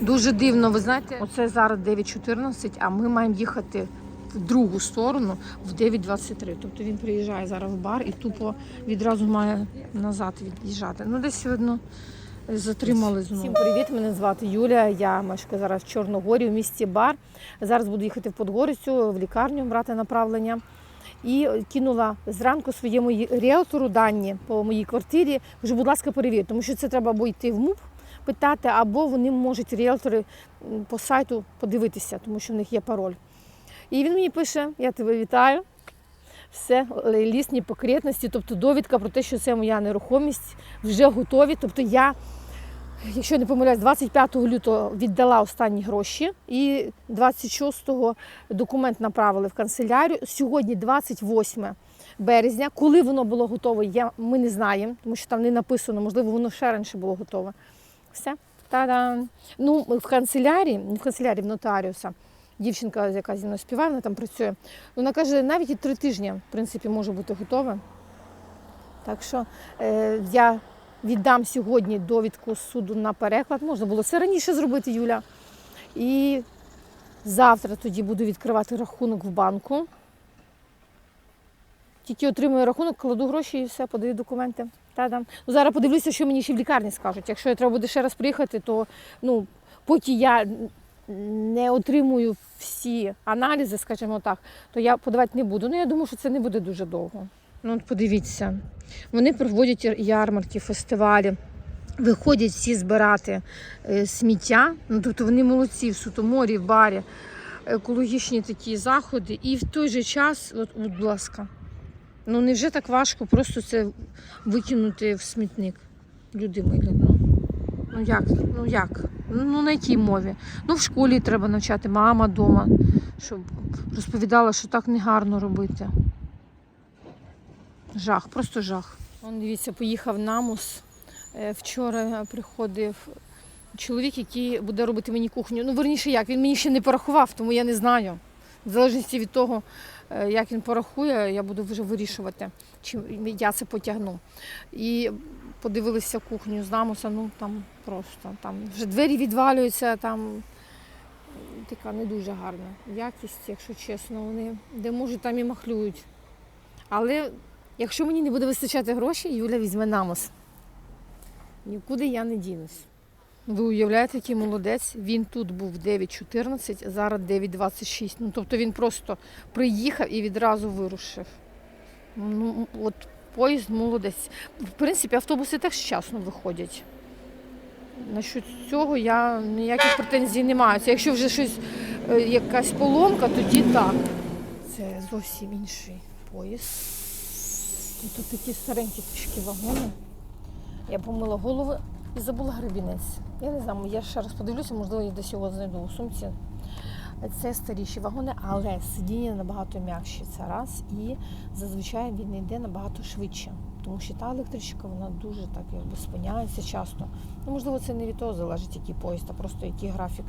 Дуже дивно, ви знаєте, оце зараз 9.14, а ми маємо їхати в другу сторону в 9.23. Тобто він приїжджає зараз в бар і тупо відразу має назад від'їжджати. Ну, десь видно, затримали знову. Всім привіт, мене звати Юля. Я мешкаю зараз в Чорногорі, в місті Бар. Зараз буду їхати в Подгорицю, в лікарню брати направлення. І кинула зранку своєму ріелтору дані по моїй квартирі. Кажу, будь ласка, перевір, тому що це треба або йти в МУП питати, або вони можуть ріелтори по сайту подивитися, тому що в них є пароль. І він мені пише: я тебе вітаю. Все, лісні покретності, тобто довідка про те, що це моя нерухомість, вже готові. Тобто я, якщо не помиляюсь, 25 лютого віддала останні гроші і 26-го документ направили в канцелярію. Сьогодні 28 березня. Коли воно було готове, я, ми не знаємо, тому що там не написано, можливо, воно ще раніше було готове. Все. Та-дам! Ну, в канцелярії, не в канцелярії, в нотаріуса. Дівчинка, яка зі мною співає, вона там працює. Вона каже, навіть і три тижні, в принципі, може бути готове. Так що е, я віддам сьогодні довідку суду на переклад. Можна було це раніше зробити, Юля. І завтра тоді буду відкривати рахунок в банку. Тільки отримую рахунок, кладу гроші і все, подаю документи. Та-дам. Ну, зараз подивлюся, що мені ще в лікарні скажуть. Якщо я треба буде ще раз приїхати, то ну, поки я не отримую всі аналізи, скажімо так, то я подавати не буду. Ну, я думаю, що це не буде дуже довго. Ну, от подивіться, вони проводять ярмарки, фестивалі, виходять всі збирати е, сміття. Ну, тобто вони молодці в сутоморі, в барі, екологічні такі заходи. І в той же час, от, будь ласка, ну невже так важко просто це викинути в смітник? Люди милі, ну. Ну як? Ну як? Ну на якій мові? Ну в школі треба навчати, мама вдома, щоб розповідала, що так не гарно робити. Жах, просто жах. Он дивіться, поїхав намус. Е, Вчора приходив чоловік, який буде робити мені кухню. Ну, верніше як, він мені ще не порахував, тому я не знаю. В залежності від того, як він порахує, я буду вже вирішувати, чи я це потягну. І подивилися кухню з намуса, ну там просто там вже двері відвалюються, там така не дуже гарна якість, якщо чесно. Вони де можуть, там і махлюють. Але якщо мені не буде вистачати грошей, Юля візьме намус. Нікуди я не дінусь. Ви уявляєте, який молодець? Він тут був 9.14, зараз 9.26. Ну, тобто він просто приїхав і відразу вирушив. Ну, от поїзд молодець. В принципі, автобуси теж вчасно виходять. Насчет цього я ніяких претензій не маю. Це якщо вже щось, е, якась поломка, тоді так. Це зовсім інший поїзд. І тут такі старенькі трішки вагони. Я помила голову і забула гребінець. Я не знаю, я ще раз подивлюся, можливо, я десь його знайду у сумці. Це старіші вагони, але сидіння набагато м'якші. Це раз. І зазвичай він йде набагато швидше. Тому що та електричка вона дуже так якби спиняється часто. Ну, можливо, це не від того залежить, який поїзд, а просто який графік,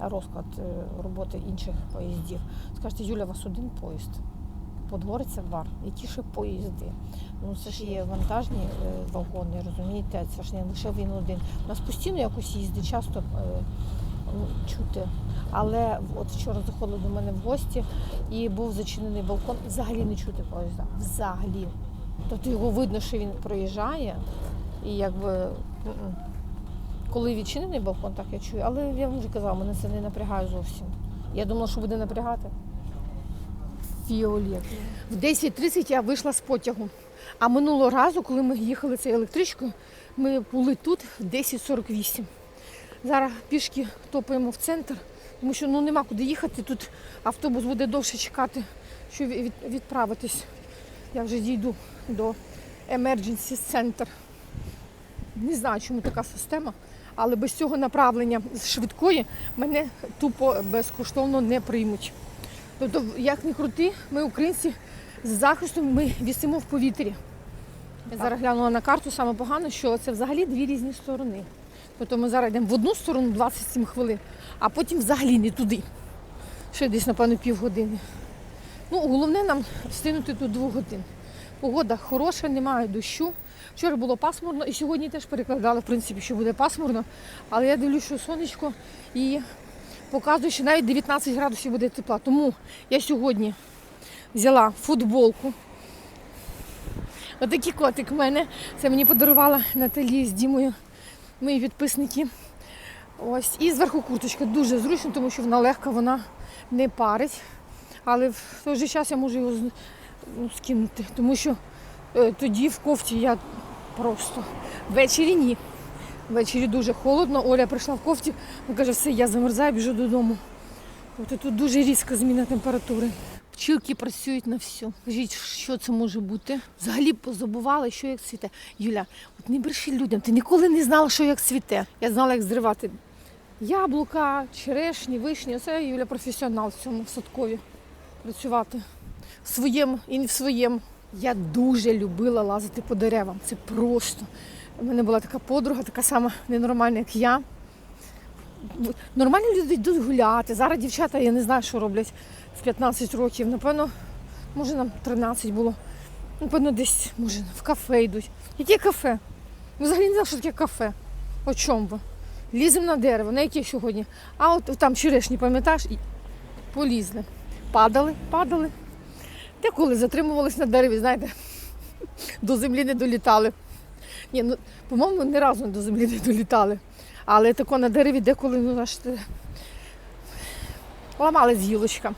розклад е, роботи інших поїздів. Скажете, Юля, у вас один поїзд. Подгориться бар, які ще поїзди. Ну це ж є вантажні е, вагони, розумієте, це ж не лише він один. У нас постійно якось їздить, часто е, ну, чути. Але от вчора заходили до мене в гості і був зачинений балкон. Взагалі не чути поїзда. Взагалі. Тобто його видно, що він проїжджає, і якби коли відчинений балкон, так я чую. Але я вам вже казала, мене це не напрягає зовсім. Я думала, що буде напрягати. Фіолет. В 10.30 я вийшла з потягу. А минулого разу, коли ми їхали цією електричкою, ми були тут в 10.48. Зараз пішки топаємо в центр, тому що ну, нема куди їхати. Тут автобус буде довше чекати, щоб відправитись. Я вже дійду до Emergency Center. Не знаю, чому така система, але без цього направлення з швидкої мене тупо безкоштовно не приймуть. Тобто, як не крути, ми українці з захистом ми вісимо в повітрі. Я зараз глянула на карту, саме погано, що це взагалі дві різні сторони. Тобто ми зараз йдемо в одну сторону 27 хвилин, а потім взагалі не туди. Ще десь, напевно, півгодини. Ну, головне нам встигнути до двох годин. Погода хороша, немає дощу. Вчора було пасмурно і сьогодні теж перекладали, в принципі, що буде пасмурно. Але я дивлюсь, що сонечко і показує, що навіть 19 градусів буде тепла. Тому я сьогодні взяла футболку. Отакий котик в мене. Це мені подарувала Наталі з Дімою, мої підписники. Ось. І зверху курточка дуже зручно, тому що вона легка, вона не парить. Але в той же час я можу його ну, скинути, тому що е, тоді в кофті я просто ввечері ні. Ввечері дуже холодно. Оля прийшла в кофті, вона каже, все, я замерзаю, біжу додому. От і тут дуже різка зміна температури. Пчілки працюють на всю. Скажіть, що це може бути? Взагалі позабувала, що як цвіте. Юля, от не бреши людям, ти ніколи не знала, що як цвіте. Я знала, як зривати яблука, черешні, вишні. Це Юля професіонал в цьому в садкові працювати. В своєму і не в своєму. Я дуже любила лазити по деревам. Це просто. У мене була така подруга, така сама ненормальна, як я. Нормальні люди йдуть гуляти. Зараз дівчата, я не знаю, що роблять в 15 років. Напевно, може нам 13 було. Напевно, десь, може, в кафе йдуть. Яке кафе? Взагалі не знали, що таке кафе. О чому ви? Ліземо на дерево. На яке сьогодні? А от там черешні, пам'ятаєш, і полізли. Падали, падали. Деколи затримувались на дереві, знаєте, до землі не долітали. Ні, ну, по-моєму, ні разу до землі не долітали. Але тако на дереві деколи ну, те, ламалась гілочка.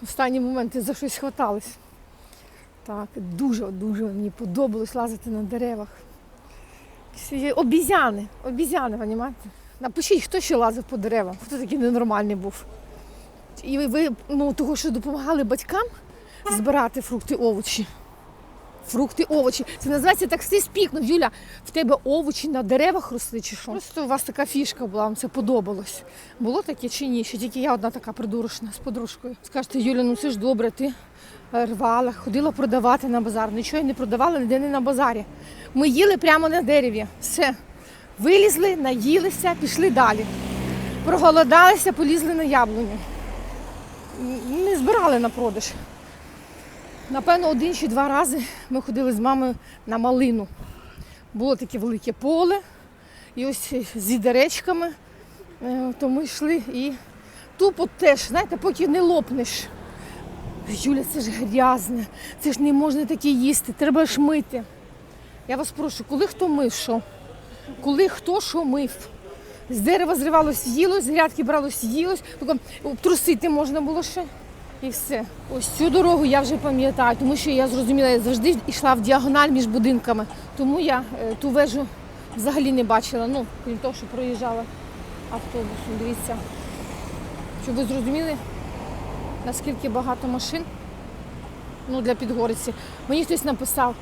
В останні моменти за щось хватались. Так, дуже, дуже мені подобалось лазити на деревах. Обізяни, обізяни, розумієте? Напишіть, хто ще лазив по деревам, хто такий ненормальний був. І ви ну, того, що допомагали батькам збирати фрукти, овочі. Фрукти, овочі. Це називається так все спікнув. Юля, в тебе овочі на деревах росли чи що? Просто у вас така фішка була, вам це подобалось. Було таке чи ні? Що тільки я одна така придурочна з подружкою. Скажете, Юля, ну це ж добре, ти рвала, ходила продавати на базар. Нічого я не продавала, ніде не на базарі. Ми їли прямо на дереві. Все. Вилізли, наїлися, пішли далі. Проголодалися, полізли на яблуню. Не збирали на продаж. Напевно, один чи два рази ми ходили з мамою на малину. Було таке велике поле, і ось з відеречками, е, то ми йшли і тупо теж, знаєте, поки не лопнеш. Юля, це ж грязне, це ж не можна таке їсти, треба ж мити. Я вас прошу, коли хто мив що? Коли хто що мив? З дерева зривалось, їлось, з грядки бралось, їлось, тільки трусити можна було ще. І все. Ось цю дорогу я вже пам'ятаю, тому що я зрозуміла, я завжди йшла в діагональ між будинками. Тому я е, ту вежу взагалі не бачила. Ну, крім того, що проїжджала автобусом. Дивіться. Щоб ви зрозуміли, наскільки багато машин ну, для підгориці. Мені хтось написав,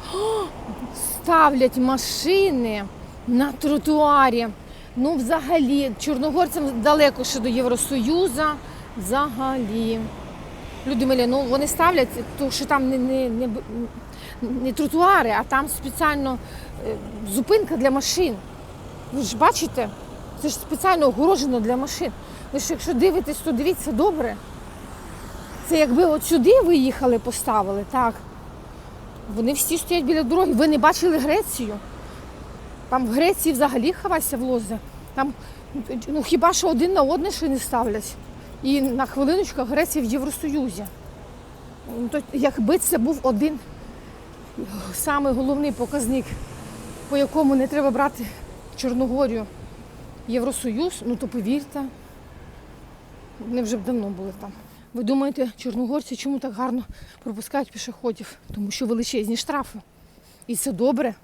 ставлять машини на тротуарі. Ну, взагалі, чорногорцям далеко ще до Євросоюзу. Взагалі. Люди милі, ну вони ставлять, то що там не, не, не, не тротуари, а там спеціально е, зупинка для машин. Ви ж бачите, це ж спеціально огорожено для машин. Ви ж якщо дивитесь, то дивіться добре. Це якби от сюди виїхали, поставили, так. Вони всі стоять біля дороги. Ви не бачили Грецію? Там в Греції взагалі хавайся в лози. Там ну, хіба що один на одне ще не ставлять. І на хвилиночку Греція в Євросоюзі. Ну, якби це був один самий головний показник, по якому не треба брати Чорногорію Євросоюз, ну то повірте, вони вже б давно були там. Ви думаєте, чорногорці чому так гарно пропускають пішоходів? Тому що величезні штрафи. І це добре.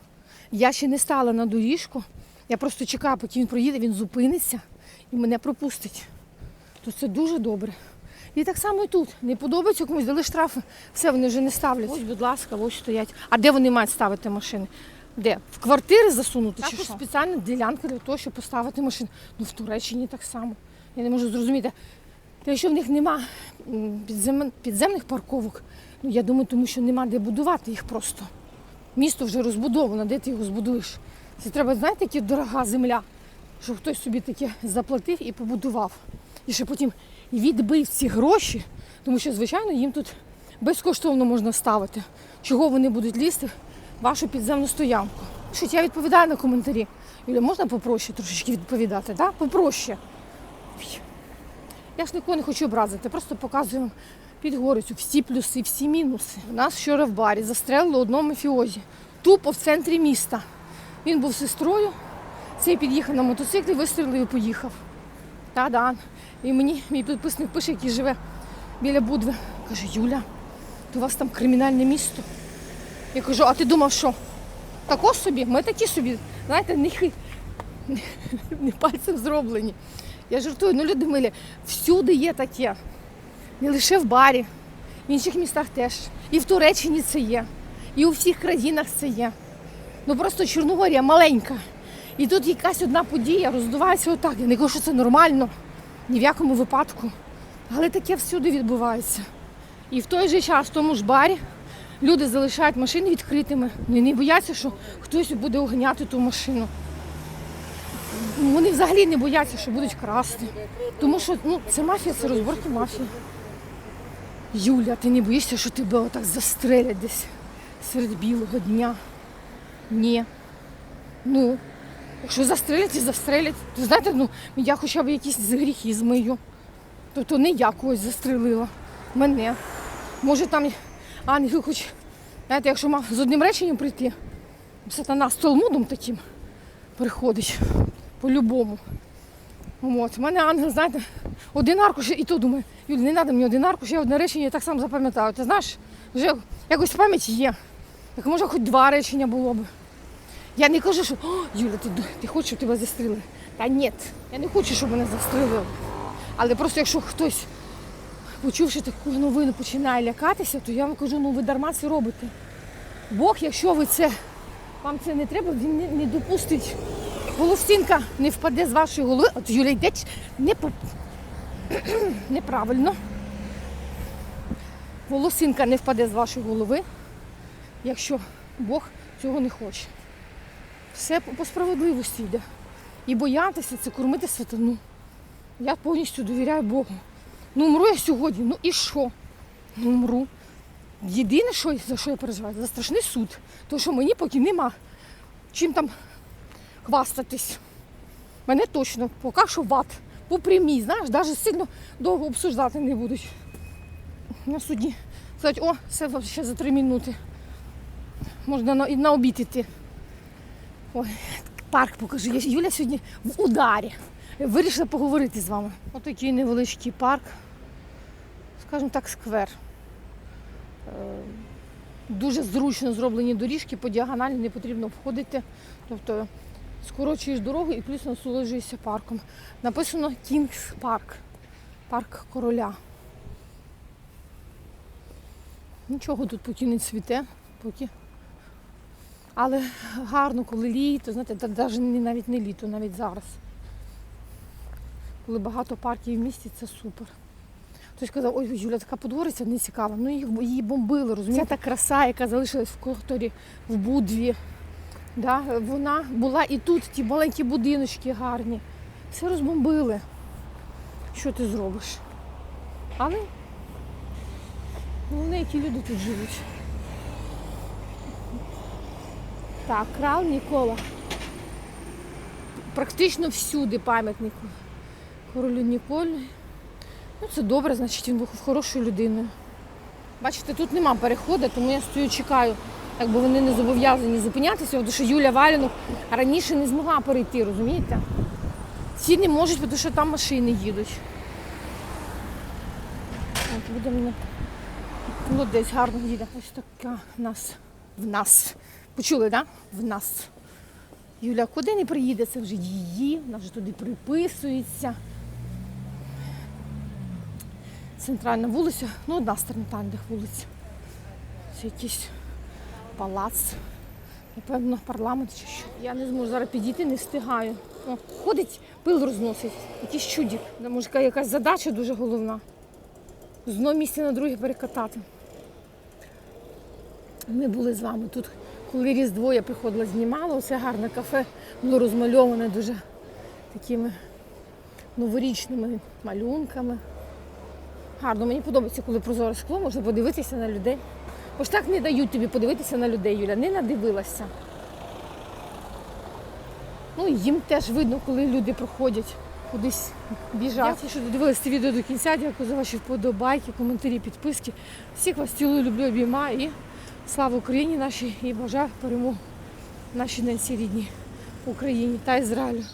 Я ще не стала на доріжку. Я просто чекаю, поки він проїде, він зупиниться і мене пропустить. То це дуже добре. І так само і тут. Не подобається комусь, дали штрафи, все вони вже не ставлять. Ось, будь ласка, ось стоять. А де вони мають ставити машини? Де? В квартири засунути чи що? спеціальна ділянка для того, щоб поставити машину. Ну в Туреччині так само. Я не можу зрозуміти. Та якщо в них нема підзем... підземних парковок, ну я думаю, тому що нема де будувати їх просто. Місто вже розбудовано, де ти його збудуєш? Це треба, знаєте, яка дорога земля, щоб хтось собі таке заплатив і побудував. І ще потім відбив ці гроші, тому що, звичайно, їм тут безкоштовно можна ставити. Чого вони будуть лізти в вашу підземну стоянку. Що я відповідаю на коментарі. Юля, можна попроще трошечки відповідати? Да? Попроще. Я ж нікого не хочу образити, просто показую вам під горицю всі плюси, всі мінуси. У нас вчора в барі застрелили одного мафіозі. Тупо в центрі міста. Він був сестрою, цей під'їхав на мотоциклі, вистрілив і поїхав. Та-да. І мені мій підписник пише, який живе біля Будви. Каже, Юля, то у вас там кримінальне місто. Я кажу, а ти думав, що? Тако собі, ми такі собі, знаєте, не, не, не пальцем зроблені. Я жартую, ну люди милі, всюди є таке. Не лише в барі, в інших містах теж. І в Туреччині це є, і у всіх країнах це є. Ну просто Чорногорія маленька. І тут якась одна подія роздувається отак. Я не кажу, що це нормально, ні в якому випадку. Але таке всюди відбувається. І в той же час, в тому ж барі, люди залишають машини відкритими. І не бояться, що хтось буде оганяти ту машину. Вони взагалі не бояться, що будуть красти. Тому що ну, це мафія, це розборки мафії. Юля, ти не боїшся, що тебе отак застрелять десь серед білого дня? Ні. Ну, якщо застрелять і застрелять, то знаєте, ну я хоча б якісь гріхи змию. Тобто не я когось застрелила. Мене. Може там ангел хоч, знаєте, якщо мав з одним реченням прийти, сатана з Талмудом таким приходить по-любому. От. У мене ангел, знаєте, один аркуш, і то думаю, Юль, не треба мені один аркуш, я одне речення я так само запам'ятаю. Ти знаєш, вже якось пам'ять є. Так може хоч два речення було б. Я не кажу, що Юля, ти, ти хочеш, щоб тебе застрелили? Та ні, я не хочу, щоб мене застрелили. Але просто якщо хтось, почувши таку новину, починає лякатися, то я вам кажу, ну ви дарма це робите. Бог, якщо ви це, вам це не треба, він не, не допустить. Волосінка не впаде з вашої голови. От Юля йде не по... неправильно. Волосинка не впаде з вашої голови, якщо Бог цього не хоче. Все по справедливості йде. І боятися це кормити сатану. Я повністю довіряю Богу. Ну, умру я сьогодні, ну і що? Ну, умру. Єдине, що, за що я переживаю, за страшний суд. Тому що мені поки нема чим там хвастатись. Мене точно поки що в ад. По прямій, знаєш, навіть сильно довго обсуждати не будуть. На суді. Сказати, о, все ще за три минути. Можна на, і на обід іти. Ой, парк покажу. Юля сьогодні в ударі. Вирішила поговорити з вами. Отакий невеличкий парк. Скажімо так, сквер. Е, Дуже зручно зроблені доріжки, по діагоналі не потрібно обходити. Тобто скорочуєш дорогу і плюс насолоджуєшся парком. Написано Кінгс Парк. Парк короля. Нічого тут поки не цвіте, поки. Але гарно, коли літо, знаєте, навіть не навіть не літо, навіть зараз. Коли багато парків в місті, це супер. Хтось казав, ой, Юля, така подвориця не цікава. Ну їх її бомбили, розумієте? Ця та краса, яка залишилась в Кохторі, в Будві. Да? Вона була і тут, ті маленькі будиночки гарні. Все розбомбили. Що ти зробиш? Але головне, які люди тут живуть. Так, крал Нікола. Практично всюди пам'ятник королю Ніколі. Ну, це добре, значить він був хорошою людиною. Бачите, тут нема переходу, тому я стою, чекаю, якби вони не зобов'язані зупинятися, тому що Юля Валінок раніше не змогла перейти, розумієте? Ці не можуть, тому що там машини їдуть. От, буде мене молодець гарно їде. Ось така в нас в нас. Почули? Да? В нас. Юля куди не приїде, це вже її, вона вже туди приписується. Центральна вулиця, ну одна з Тернтандих вулиць. Це якийсь палац. Напевно, парламент чи що. Я не зможу зараз підійти, не встигаю. О, ходить, пил розносить. Якийсь чудік. Може, якась задача дуже головна. З одного місця на друге перекатати. Ми були з вами тут, коли Різдво я приходила, знімала. Оце гарне кафе було розмальоване дуже такими новорічними малюнками. Гарно, мені подобається, коли прозоре скло, можна подивитися на людей. Бо ж так не дають тобі подивитися на людей, Юля, не надивилася. Ну їм теж видно, коли люди проходять кудись біжать. Дякую, що додивилися це відео до кінця. Дякую за ваші вподобайки, коментарі, підписки. Всіх вас цілую, люблю, обіймаю і слава Україні нашій і бажаю перемог нашій ненці рідній Україні та Ізраїлю.